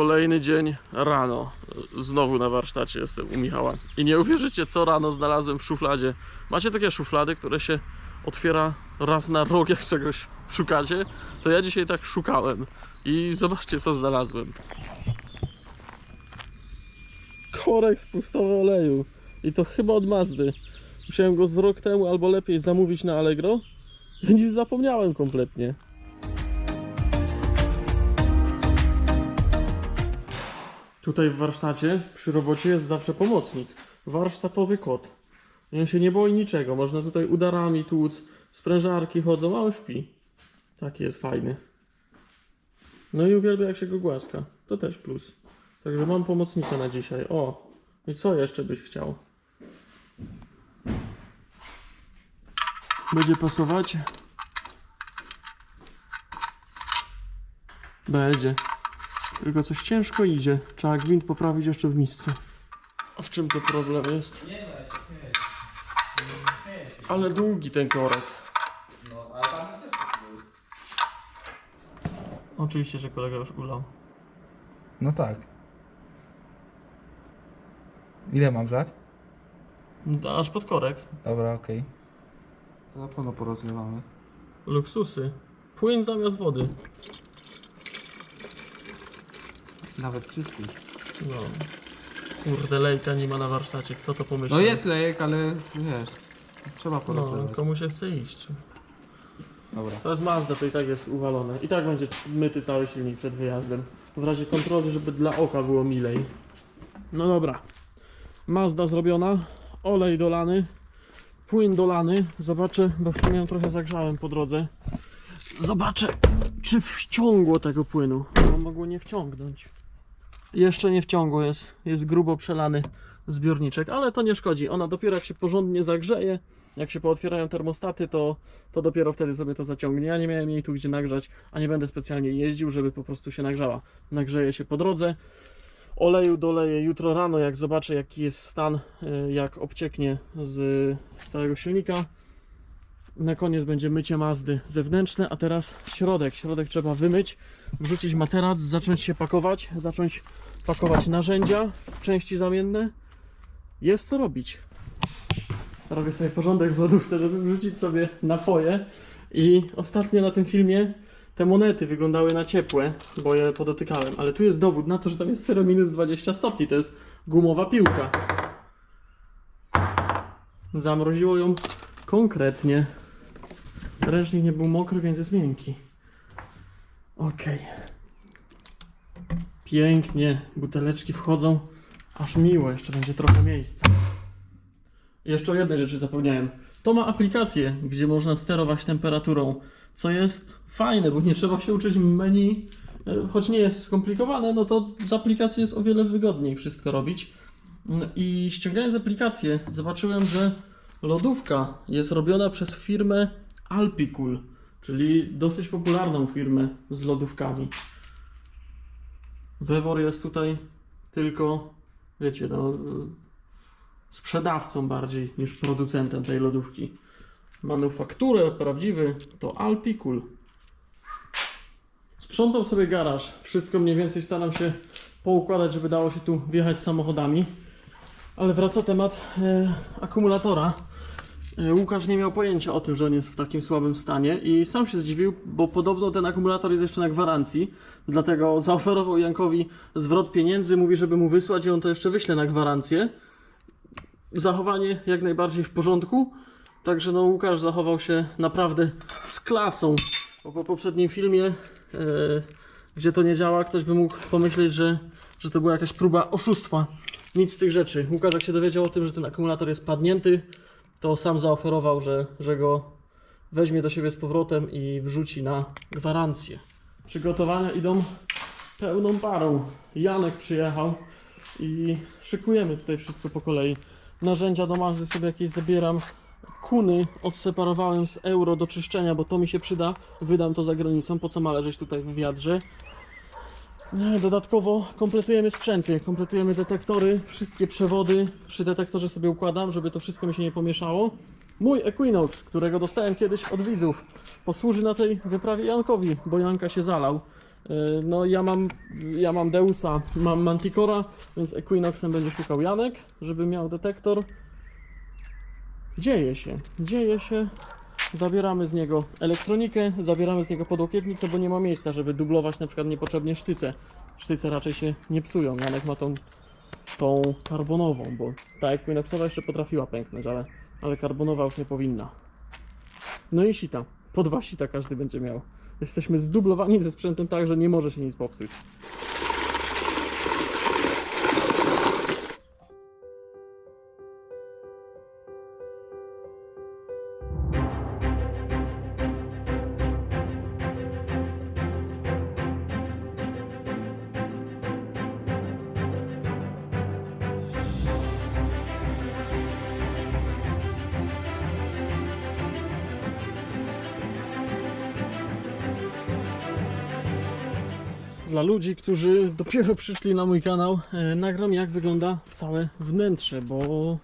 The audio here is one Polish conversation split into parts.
Kolejny dzień rano. Znowu na warsztacie jestem u Michała. I nie uwierzycie, co rano znalazłem w szufladzie. Macie takie szuflady, które się otwiera raz na rok, jak czegoś szukacie? To ja dzisiaj tak szukałem. I zobaczcie, co znalazłem. Korek spustowy oleju. I to chyba od Mazdy. Musiałem go z rok temu albo lepiej zamówić na Allegro. I zapomniałem kompletnie. Tutaj w warsztacie przy robocie jest zawsze pomocnik. Warsztatowy kot. I on się nie boi niczego. Można tutaj udarami tłuc, sprężarki chodzą, a on śpi. Taki jest fajny. No i uwielbia jak się go głaska. To też plus. Także mam pomocnika na dzisiaj. O! I co jeszcze byś chciał? Będzie pasować? Będzie. Tylko coś ciężko idzie. Trzeba gwint poprawić jeszcze w misce. A w czym to problem jest? Nie da się śmieć. Nie. Ale długi ten korek. No, ale tam też tak był. Oczywiście, że kolega już ulał. No tak. Ile mam wlać? No, Aż pod korek. Dobra, okej. To na pewno porozlewamy. Luksusy. Płyn zamiast wody. Nawet czysty. No. Kurde, lejka nie ma na warsztacie. Kto to pomyślał? No jest lejek, ale wiesz, trzeba No, komu się chce iść. Dobra. To jest Mazda, to i tak jest uwalone. I tak będzie myty cały silnik przed wyjazdem. W razie kontroli, żeby dla oka było milej. No dobra. Mazda zrobiona. Olej dolany. Płyn dolany. Zobaczę, bo w sumie ją trochę zagrzałem po drodze. Zobaczę, czy wciągło tego płynu. Bo mogło nie wciągnąć. Jeszcze nie wciągło jest. Jest grubo przelany zbiorniczek, ale to nie szkodzi. Ona dopiero jak się porządnie zagrzeje, jak się pootwierają termostaty, to, to dopiero wtedy sobie to zaciągnie. Ja nie miałem jej tu gdzie nagrzać, a nie będę specjalnie jeździł, żeby po prostu się nagrzała. Nagrzeje się po drodze. Oleju doleję jutro rano, jak zobaczę jaki jest stan, y, jak obcieknie z, z całego silnika. Na koniec będzie mycie Mazdy zewnętrzne, a teraz środek. Środek trzeba wymyć, wrzucić materac, zacząć się pakować, zacząć pakować narzędzia, części zamienne. Jest co robić. Robię sobie porządek w lodówce, żeby wrzucić sobie napoje. I ostatnio na tym filmie te monety wyglądały na ciepłe, bo je podotykałem. Ale tu jest dowód na to, że tam jest 0 minus 20 stopni. To jest gumowa piłka. Zamroziło ją konkretnie. Ręcznik nie był mokry, więc jest miękki. Okej. Pięknie. Buteleczki wchodzą. Aż miło, jeszcze będzie trochę miejsca. Jeszcze o jednej rzeczy zapomniałem. To ma aplikację, gdzie można sterować temperaturą, co jest fajne, bo nie trzeba się uczyć menu. E, Choć nie jest skomplikowane, no to z aplikacji jest o wiele wygodniej wszystko robić. Mm, I ściągając aplikację, zobaczyłem, że lodówka jest robiona przez firmę Alpikul, czyli dosyć popularną firmę z lodówkami. Wewor jest tutaj tylko, wiecie, no, sprzedawcą bardziej niż producentem tej lodówki. Manufakturę prawdziwy to Alpikul. Sprzątam sobie garaż. Wszystko mniej więcej staram się poukładać, żeby dało się tu wjechać samochodami. Ale wraca temat e, akumulatora. E, Łukasz nie miał pojęcia o tym, że on jest w takim słabym stanie i sam się zdziwił, bo podobno ten akumulator jest jeszcze na gwarancji. Dlatego zaoferował Jankowi zwrot pieniędzy, mówi, żeby mu wysłać i on to jeszcze wyśle na gwarancję zachowanie jak najbardziej w porządku. Także no Łukasz zachował się naprawdę z klasą. Bo po poprzednim filmie, e, gdzie to nie działa, ktoś by mógł pomyśleć, że, że to była jakaś próba oszustwa. Nic z tych rzeczy. Łukasz jak się dowiedział o tym, że ten akumulator jest padnięty, to sam zaoferował, że, że go weźmie do siebie z powrotem i wrzuci na gwarancję. Przygotowania idą pełną parą. Janek przyjechał i szykujemy tutaj wszystko po kolei. Narzędzia do Mazdy sobie jakieś zabieram. Kuny odseparowałem z euro do czyszczenia, bo to mi się przyda. Wydam to za granicą, po co ma leżeć tutaj w wiadrze. Dodatkowo kompletujemy sprzęty, kompletujemy detektory, wszystkie przewody przy detektorze sobie układam, żeby to wszystko mi się nie pomieszało. Mój Equinox, którego dostałem kiedyś od widzów, posłuży na tej wyprawie Jankowi, bo Janka się zalał. E, No ja mam, ja mam Deusa, mam Manticora, więc Equinoxem będzie szukał Janek, żeby miał detektor. Dzieje się, dzieje się. Zabieramy z niego elektronikę, zabieramy z niego podłokietnik, no bo nie ma miejsca, żeby dublować na przykład niepotrzebnie sztyce. Sztyce raczej się nie psują. Janek ma tą, tą karbonową, bo ta Equinoxowa jeszcze potrafiła pęknąć, ale, ale karbonowa już nie powinna. No i sita. Po dwa sita każdy będzie miał. Jesteśmy zdublowani ze sprzętem tak, że nie może się nic popsuć. Dla ludzi, którzy dopiero przyszli na mój kanał, e, nagram jak wygląda całe wnętrze, bo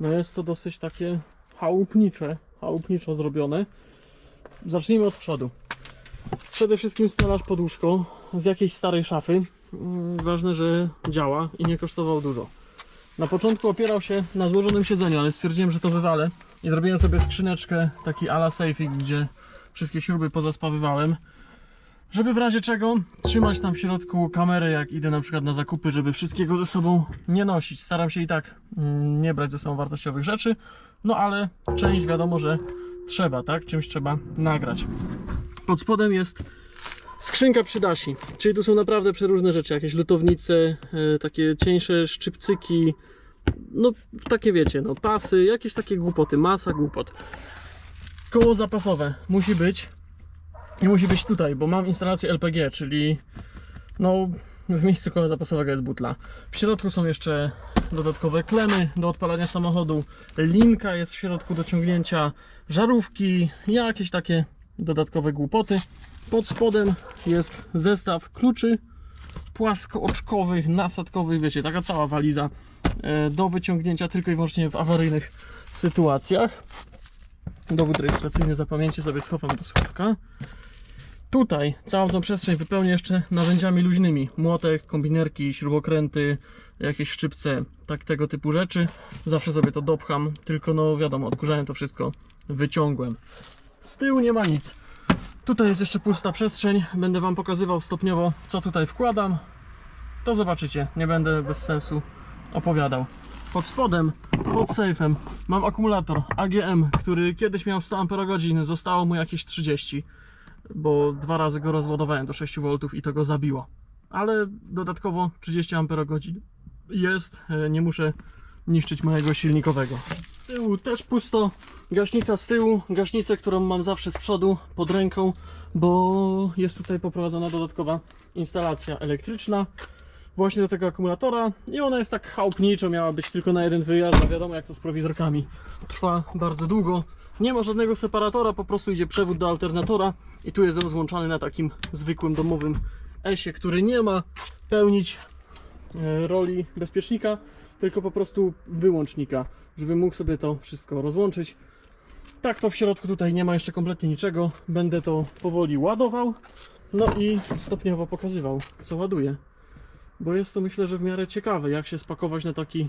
no jest to dosyć takie chałupnicze, chałupniczo zrobione. Zacznijmy od przodu. Przede wszystkim stelaż pod łóżko z jakiejś starej szafy. Mm, Ważne, że działa i nie kosztował dużo. Na początku opierał się na złożonym siedzeniu, ale stwierdziłem, że to wywalę i zrobiłem sobie skrzyneczkę, taki ala safe'ik, gdzie wszystkie śruby pozaspawywałem żeby w razie czego trzymać tam w środku kamerę, jak idę na przykład na zakupy, żeby wszystkiego ze sobą nie nosić. Staram się i tak mm, nie brać ze sobą wartościowych rzeczy, no ale część wiadomo, że trzeba, tak? Czymś trzeba nagrać. Pod spodem jest skrzynka przydasi, czyli tu są naprawdę przeróżne rzeczy, jakieś lutownice, e, takie cieńsze szczypcyki, no takie wiecie, no pasy, jakieś takie głupoty, masa głupot. Koło zapasowe musi być, i musi być tutaj, bo mam instalację LPG, czyli no w miejscu koła zapasowego jest butla. W środku są jeszcze dodatkowe klemy do odpalania samochodu, linka jest w środku do ciągnięcia, żarówki, jakieś takie dodatkowe głupoty. Pod spodem jest zestaw kluczy płaskooczkowych, nasadkowych, wiecie, taka cała waliza e, do wyciągnięcia tylko i wyłącznie w awaryjnych sytuacjach. Dowód rejestracyjny zapamięcie sobie schowam do schowka. Tutaj całą tą przestrzeń wypełnię jeszcze narzędziami luźnymi. Młotek, kombinerki, śrubokręty, jakieś szczypce, tak tego typu rzeczy. Zawsze sobie to dopcham, tylko no wiadomo, odkurzałem to wszystko, wyciągłem. Z tyłu nie ma nic. Tutaj jest jeszcze pusta przestrzeń. Będę Wam pokazywał stopniowo, co tutaj wkładam. To zobaczycie, nie będę bez sensu opowiadał. Pod spodem, pod sejfem mam akumulator AGM, który kiedyś miał 100 Ah, zostało mu jakieś 30 bo dwa razy go rozładowałem do 6 V i to go zabiło. Ale dodatkowo 30 Ah jest, e, nie muszę niszczyć mojego silnikowego. Z tyłu też pusto, gaśnica z tyłu, gaśnicę, którą mam zawsze z przodu, pod ręką, bo jest tutaj poprowadzona dodatkowa instalacja elektryczna właśnie do tego akumulatora i ona jest tak chałupniczo, miała być tylko na jeden wyjazd, a wiadomo jak to z prowizorkami. Trwa bardzo długo. Nie ma żadnego separatora, po prostu idzie przewód do alternatora i tu jest on złączany na takim zwykłym domowym esie, który nie ma pełnić e, roli bezpiecznika, tylko po prostu wyłącznika, żeby mógł sobie to wszystko rozłączyć. Tak to w środku tutaj nie ma jeszcze kompletnie niczego. Będę to powoli ładował, no i stopniowo pokazywał, co ładuje. Bo jest to myślę, że w miarę ciekawe, jak się spakować na taki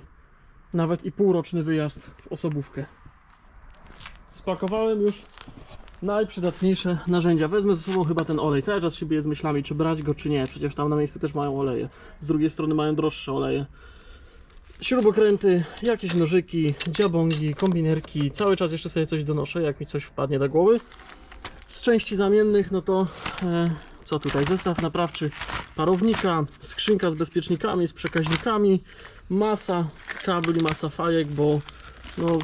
nawet i półroczny wyjazd w osobówkę. Spakowałem już najprzydatniejsze narzędzia. Wezmę ze sobą chyba ten olej. Cały czas się biję z myślami, czy brać go, czy nie. Przecież tam na miejscu też mają oleje. Z drugiej strony mają droższe oleje. Śrubokręty, jakieś nożyki, dziabongi, kombinerki. Cały czas jeszcze sobie coś donoszę, jak mi coś wpadnie do głowy. Z części zamiennych, no to e, co tutaj? Zestaw naprawczy parownika, skrzynka z bezpiecznikami, z przekaźnikami, masa kabli, masa fajek, bo no,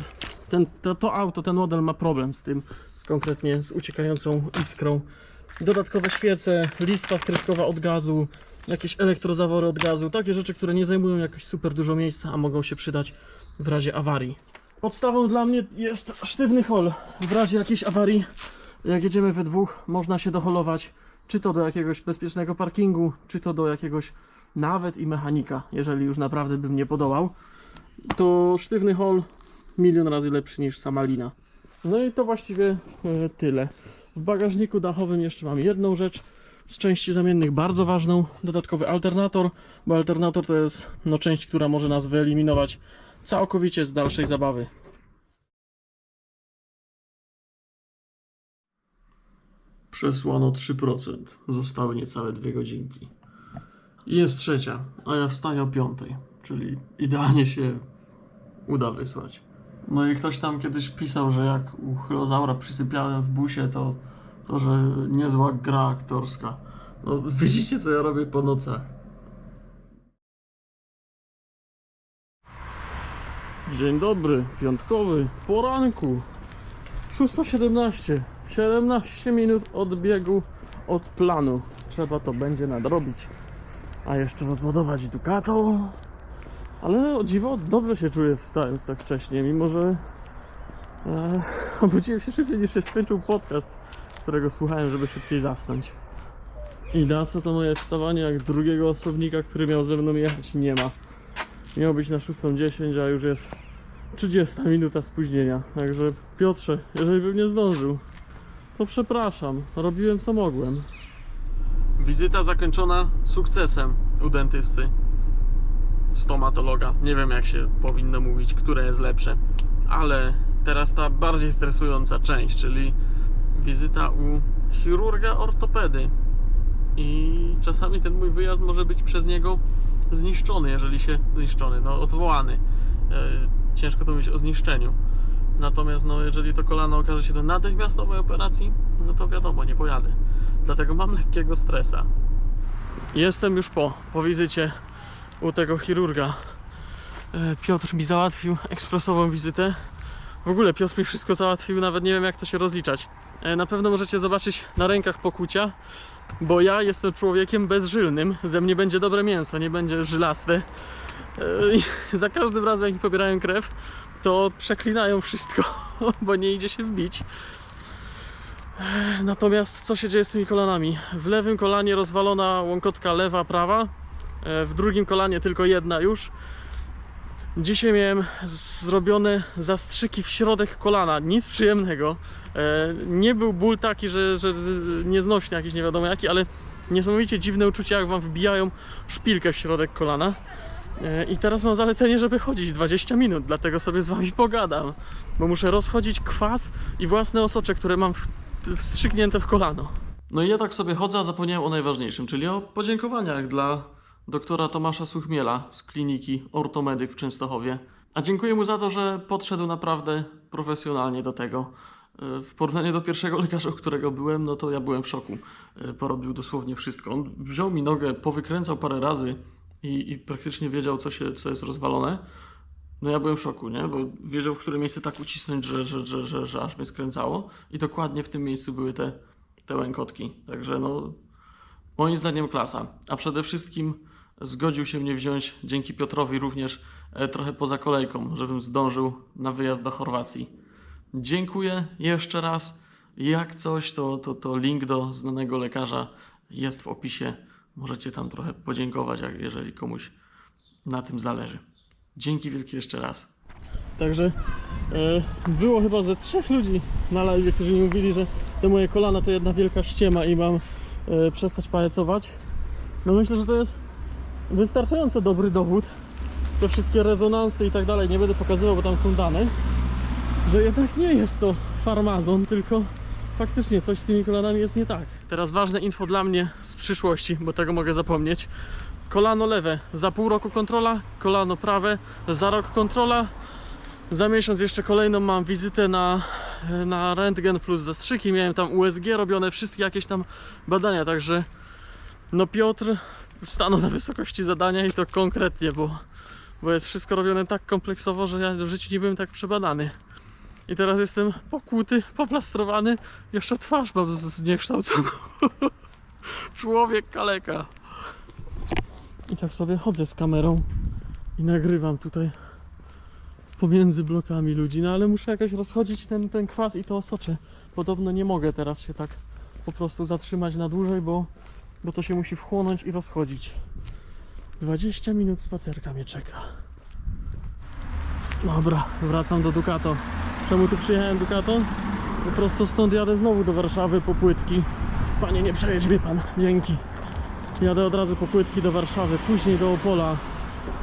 ten, to, to auto, ten model ma problem z tym, z konkretnie z uciekającą iskrą. Dodatkowe świece, listwa wtryskowa od gazu, jakieś elektrozawory od gazu, takie rzeczy, które nie zajmują jakoś super dużo miejsca, a mogą się przydać w razie awarii. Podstawą dla mnie jest sztywny hol. W razie jakiejś awarii, jak jedziemy we dwóch, można się doholować, czy to do jakiegoś bezpiecznego parkingu, czy to do jakiegoś nawet i mechanika, jeżeli już naprawdę bym nie podołał. To sztywny hol milion razy lepszy niż sama lina. No i to właściwie e, tyle. W bagażniku dachowym jeszcze mam jedną rzecz, z części zamiennych bardzo ważną, dodatkowy alternator, bo alternator to jest no, część, która może nas wyeliminować całkowicie z dalszej zabawy. Przesłano 3%, zostały niecałe dwie godzinki. Jest trzecia, a ja wstaję o piątej, czyli idealnie się uda wysłać. No i ktoś tam kiedyś pisał, że jak u Chylozaura przysypiałem w busie, to, to że niezła gra aktorska. No widzicie co ja robię po nocach. Dzień dobry, piątkowy, poranku. 6.17, 17 minut odbiegu od planu. Trzeba to będzie nadrobić. A jeszcze rozładować Ducato. Ale o dziwo dobrze się czuję wstając tak wcześnie, mimo że e, obudziłem się szybciej niż się skończył podcast, którego słuchałem, żeby szybciej zasnąć. I na co to moje wstawanie, jak drugiego osobnika, który miał ze mną jechać, nie ma. Miał być na 6.10, a już jest 30 minuta spóźnienia. Także Piotrze, jeżeli bym nie zdążył, to przepraszam. Robiłem co mogłem. Wizyta zakończona sukcesem u dentysty stomatologa. Nie wiem jak się powinno mówić, które jest lepsze. Ale teraz ta bardziej stresująca część, czyli wizyta u chirurga ortopedy. I czasami ten mój wyjazd może być przez niego zniszczony, jeżeli się zniszczony, no odwołany. E, ciężko to mówić o zniszczeniu. Natomiast no, jeżeli to kolano okaże się do natychmiastowej operacji, no to wiadomo, nie pojadę. Dlatego mam lekkiego stresa. Jestem już po, po wizycie u tego chirurga. E, Piotr mi załatwił ekspresową wizytę. W ogóle Piotr mi wszystko załatwił, nawet nie wiem jak to się rozliczać. E, Na pewno możecie zobaczyć na rękach pokucia, bo ja jestem człowiekiem bezżylnym. Ze mnie będzie dobre mięso, nie będzie żylaste. E, I za każdym razem jak mi pobierają krew, to przeklinają wszystko, bo nie idzie się wbić. Natomiast co się dzieje z tymi kolanami? W lewym kolanie rozwalona łąkotka lewa, prawa. E, W drugim kolanie tylko jedna już. Dzisiaj miałem zrobione zastrzyki w środek kolana, nic przyjemnego. E, Nie był ból taki, że, że nieznośny jakiś nie wiadomo jaki, ale niesamowicie dziwne uczucie, jak wam wbijają szpilkę w środek kolana. E, I teraz mam zalecenie, żeby chodzić 20 minut, dlatego sobie z wami pogadam, bo muszę rozchodzić kwas i własne osocze, które mam wstrzyknięte w kolano. No i ja tak sobie chodzę, a zapomniałem o najważniejszym, czyli o podziękowaniach dla doktora Tomasza Suchmiela z kliniki Ortomedyk w Częstochowie. A dziękuję mu za to, że podszedł naprawdę profesjonalnie do tego. E, W porównaniu do pierwszego lekarza, którego byłem, no to ja byłem w szoku. E, Porobił dosłownie wszystko. On wziął mi nogę, powykręcał parę razy i, i praktycznie wiedział, co, się, co jest rozwalone. No ja byłem w szoku, nie? Bo wiedział, w które miejsce tak ucisnąć, że, że, że, że, że aż mnie skręcało. I dokładnie w tym miejscu były te, te łękotki. Także no, moim zdaniem klasa. A przede wszystkim zgodził się mnie wziąć dzięki Piotrowi również e, trochę poza kolejką, żebym zdążył na wyjazd do Chorwacji. Dziękuję jeszcze raz. Jak coś, to, to, to link do znanego lekarza jest w opisie. Możecie tam trochę podziękować, jeżeli komuś na tym zależy. Dzięki wielkie jeszcze raz. Także e, było chyba ze trzech ludzi na live, którzy mi mówili, że te moje kolana to jedna wielka ściema i mam e, przestać pajacować. No myślę, że to jest wystarczająco dobry dowód. Te wszystkie rezonansy i tak dalej nie będę pokazywał, bo tam są dane, że jednak nie jest to farmazon, tylko faktycznie coś z tymi kolanami jest nie tak. Teraz ważne info dla mnie z przyszłości, bo tego mogę zapomnieć. Kolano lewe za pół roku kontrola, kolano prawe za rok kontrola. Za miesiąc jeszcze kolejną mam wizytę na, na rentgen plus zastrzyki. Miałem tam USG robione, wszystkie jakieś tam badania, także no Piotr stanął na wysokości zadania i to konkretnie, bo, bo jest wszystko robione tak kompleksowo, że ja w życiu nie byłem tak przebadany. I teraz jestem pokłuty, poplastrowany, jeszcze twarz mam zniekształconą. Człowiek kaleka. I tak sobie chodzę z kamerą i nagrywam tutaj pomiędzy blokami ludzi, no ale muszę jakoś rozchodzić ten, ten kwas i to osocze. Podobno nie mogę teraz się tak po prostu zatrzymać na dłużej, bo, bo to się musi wchłonąć i rozchodzić. 20 minut spacerka mnie czeka. Dobra, wracam do Ducato. Czemu tu przyjechałem Ducato? Po prostu stąd jadę znowu do Warszawy po płytki. Panie, nie przejedź mnie pan. Dzięki. Jadę od razu po płytki do Warszawy, później do Opola.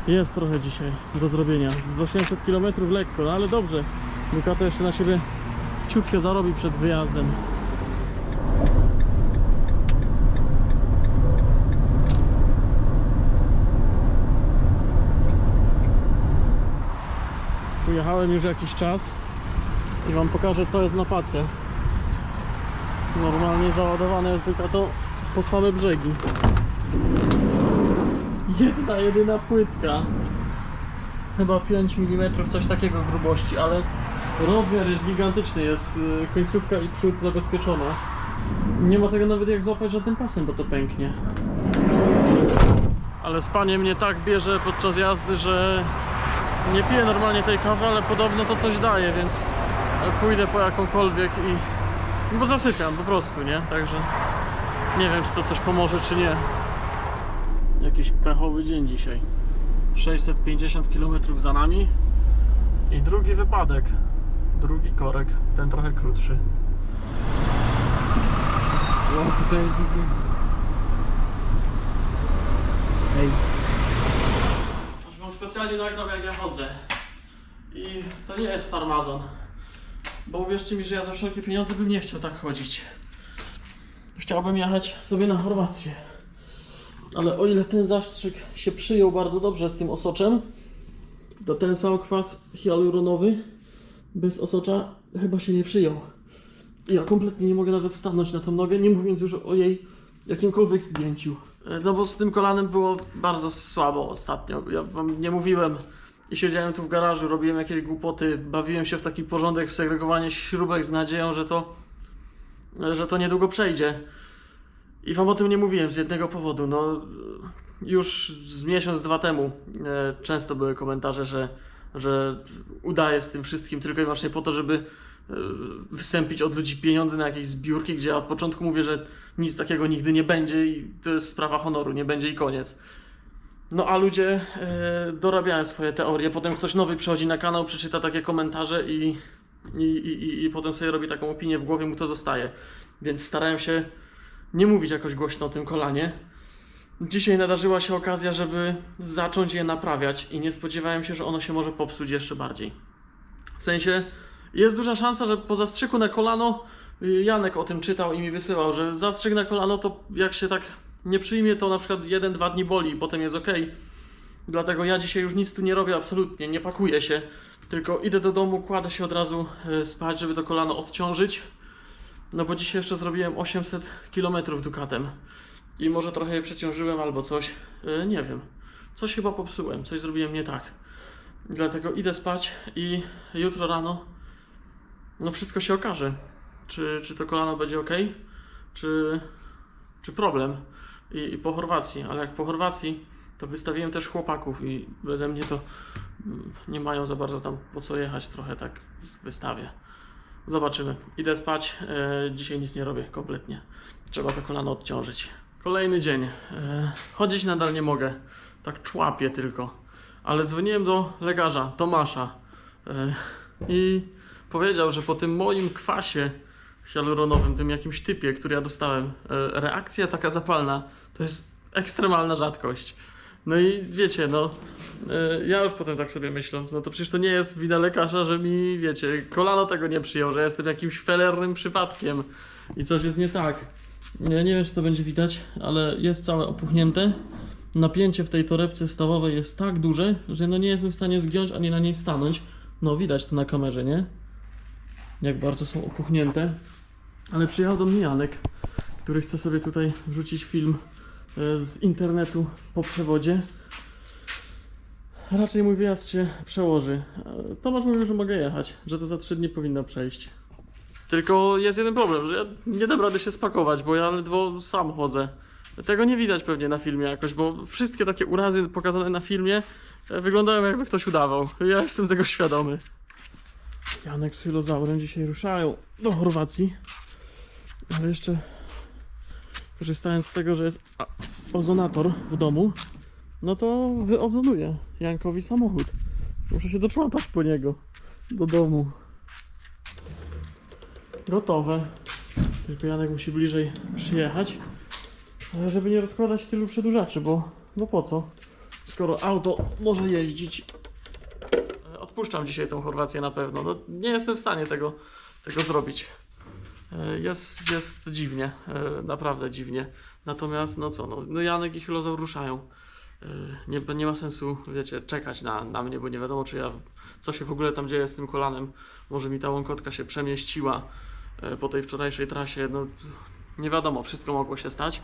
Jest trochę dzisiaj do zrobienia. Z 800 km lekko, no ale dobrze. Ducato jeszcze na siebie ciutkę zarobi przed wyjazdem. Ujechałem już jakiś czas i Wam pokażę co jest na pacie. Normalnie załadowane jest Ducato po same brzegi. Jedna, jedyna płytka. Chyba 5 mm, coś takiego grubości, ale rozmiar jest gigantyczny. Jest y, końcówka i przód zabezpieczona. Nie ma tego nawet jak złapać żadnym pasem, bo to pęknie. Ale spanie mnie tak bierze podczas jazdy, że nie piję normalnie tej kawy, ale podobno to coś daje, więc pójdę po jakąkolwiek i. no Bo zasypiam po prostu, nie? Także nie wiem, czy to coś pomoże, czy nie. Jakiś pechowy dzień dzisiaj. 650 km za nami i drugi wypadek. Drugi korek, ten trochę krótszy. O, tutaj jest więcej. Ej, specjalnie nagram jak ja chodzę. I to nie jest farmazon. Bo uwierzcie mi, że ja za wszelkie pieniądze bym nie chciał tak chodzić. Chciałbym jechać sobie na Chorwację. Ale o ile ten zastrzyk się przyjął bardzo dobrze z tym osoczem, to ten sam kwas hialuronowy bez osocza chyba się nie przyjął. Ja kompletnie nie mogę nawet stanąć na tą nogę, nie mówiąc już o jej jakimkolwiek zdjęciu. E, No bo z tym kolanem było bardzo słabo ostatnio. Ja wam nie mówiłem. I siedziałem tu w garażu, robiłem jakieś głupoty, bawiłem się w taki porządek, w segregowanie śrubek z nadzieją, że to, że to niedługo przejdzie. I wam o tym nie mówiłem z jednego powodu. No, już z miesiąc, dwa temu e, często były komentarze, że, że udaję z tym wszystkim tylko i wyłącznie po to, żeby e, wysępić od ludzi pieniądze na jakieś zbiórki, gdzie ja od początku mówię, że nic takiego nigdy nie będzie i to jest sprawa honoru, nie będzie i koniec. No a ludzie e, dorabiają swoje teorie, potem ktoś nowy przychodzi na kanał, przeczyta takie komentarze i, i, i, i potem sobie robi taką opinię, w głowie mu to zostaje. Więc starałem się nie mówić jakoś głośno o tym kolanie. Dzisiaj nadarzyła się okazja, żeby zacząć je naprawiać i nie spodziewałem się, że ono się może popsuć jeszcze bardziej. W sensie jest duża szansa, że po zastrzyku na kolano y, Janek o tym czytał i mi wysyłał, że zastrzyk na kolano to jak się tak nie przyjmie, to na przykład 1-2 dni boli i potem jest ok. Dlatego ja dzisiaj już nic tu nie robię absolutnie, nie pakuję się, tylko idę do domu, kładę się od razu y, spać, żeby to kolano odciążyć. No bo dzisiaj jeszcze zrobiłem 800 km Ducatem i może trochę je przeciążyłem albo coś, y, nie wiem. Coś chyba popsułem, coś zrobiłem nie tak. Dlatego idę spać i jutro rano no wszystko się okaże. Czy, czy to kolano będzie ok, czy, czy problem. I, I po Chorwacji, ale jak po Chorwacji, to wystawiłem też chłopaków i beze mnie to mm, nie mają za bardzo tam po co jechać, trochę tak ich wystawię. Zobaczymy. Idę spać. E, dzisiaj nic nie robię kompletnie. Trzeba to kolano odciążyć. Kolejny dzień. E, chodzić nadal nie mogę. Tak człapię tylko. Ale dzwoniłem do lekarza, Tomasza. E, I powiedział, że po tym moim kwasie hialuronowym, tym jakimś typie, który ja dostałem, e, reakcja taka zapalna to jest ekstremalna rzadkość. No i wiecie, no, e, ja już potem tak sobie myśląc, no to przecież to nie jest wina lekarza, że mi, wiecie, kolano tego nie przyjął, że jestem jakimś felernym przypadkiem i coś jest nie tak. Ja nie wiem, czy to będzie widać, ale jest całe opuchnięte. Napięcie w tej torebce stawowej jest tak duże, że no nie jestem w stanie zgiąć ani na niej stanąć. No widać to na kamerze, nie? Jak bardzo są opuchnięte. Ale przyjechał do mnie Janek, który chce sobie tutaj wrzucić film e, z internetu po przewodzie. Raczej mój wyjazd się przełoży. E, Tomasz mówił, że mogę jechać, że to za 3 dni powinno przejść. Tylko jest jeden problem, że ja nie dam rady się spakować, bo ja ledwo sam chodzę. Tego nie widać pewnie na filmie jakoś, bo wszystkie takie urazy pokazane na filmie e, wyglądają jakby ktoś udawał. Ja jestem tego świadomy. Janek z filozaurem dzisiaj ruszają do Chorwacji. Ale jeszcze korzystając z tego, że jest ozonator w domu, no to wyozonuję Jankowi samochód. Muszę się doczłapać po niego do domu. Gotowe. Tylko Janek musi bliżej przyjechać, e, żeby nie rozkładać tylu przedłużaczy, bo no po co? Skoro auto może jeździć. Odpuszczam dzisiaj tą Chorwację na pewno. No, nie jestem w stanie tego, tego zrobić. E, Jest, jest dziwnie, e, naprawdę dziwnie. Natomiast, no co, no, no Janek i Hylozaur ruszają. E, Nie, nie ma sensu, wiecie, czekać na, na mnie, bo nie wiadomo, czy ja, co się w ogóle tam dzieje z tym kolanem. Może mi ta łąkotka się przemieściła po tej wczorajszej trasie. No, nie wiadomo, wszystko mogło się stać.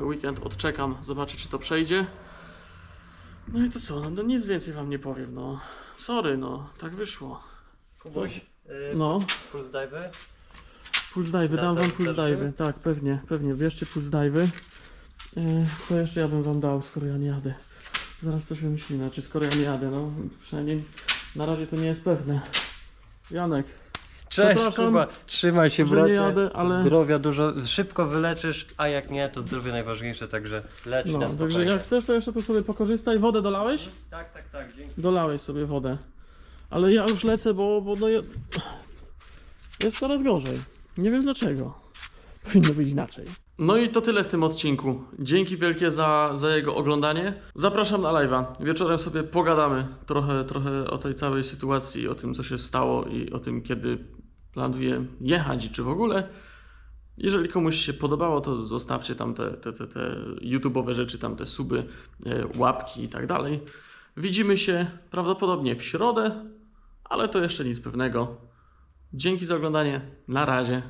Weekend odczekam, zobaczę, czy to przejdzie. No i to co, no, no nic więcej wam nie powiem, no. Sorry, no, tak wyszło. Kubuś, y, No, Pulse Dive. puls dive'y, Da- dam da- wam puls dasz dive'y. Tak, pewnie, pewnie, bierzcie puls dive'y. E, Co jeszcze ja bym wam dał, skoro ja nie jadę? Zaraz coś wymyślimy, czy skoro ja nie jadę, no przynajmniej na razie to nie jest pewne. Janek, Cześć Kuba, trzymaj się bracie. jadę, ale- Zdrowia dużo, szybko wyleczysz, a jak nie, to zdrowie najważniejsze, także leć no, na także spokojnie. jak chcesz, to jeszcze tu sobie pokorzystaj. Wodę dolałeś? Tak, tak, tak, dzięki. Dolałeś sobie wodę. Ale ja już lecę, bo, bo no, ja... jest coraz gorzej. Nie wiem dlaczego. Powinno być inaczej. No i to tyle w tym odcinku. Dzięki wielkie za, za jego oglądanie. Zapraszam na live'a. Wieczorem sobie pogadamy trochę, trochę o tej całej sytuacji, o tym co się stało i o tym kiedy planuję jechać czy w ogóle. Jeżeli komuś się podobało, to zostawcie tam te, te, te, te YouTube'owe rzeczy, tam te suby, e, łapki i tak dalej. Widzimy się prawdopodobnie w środę, ale to jeszcze nic pewnego. Dzięki za oglądanie. Na razie.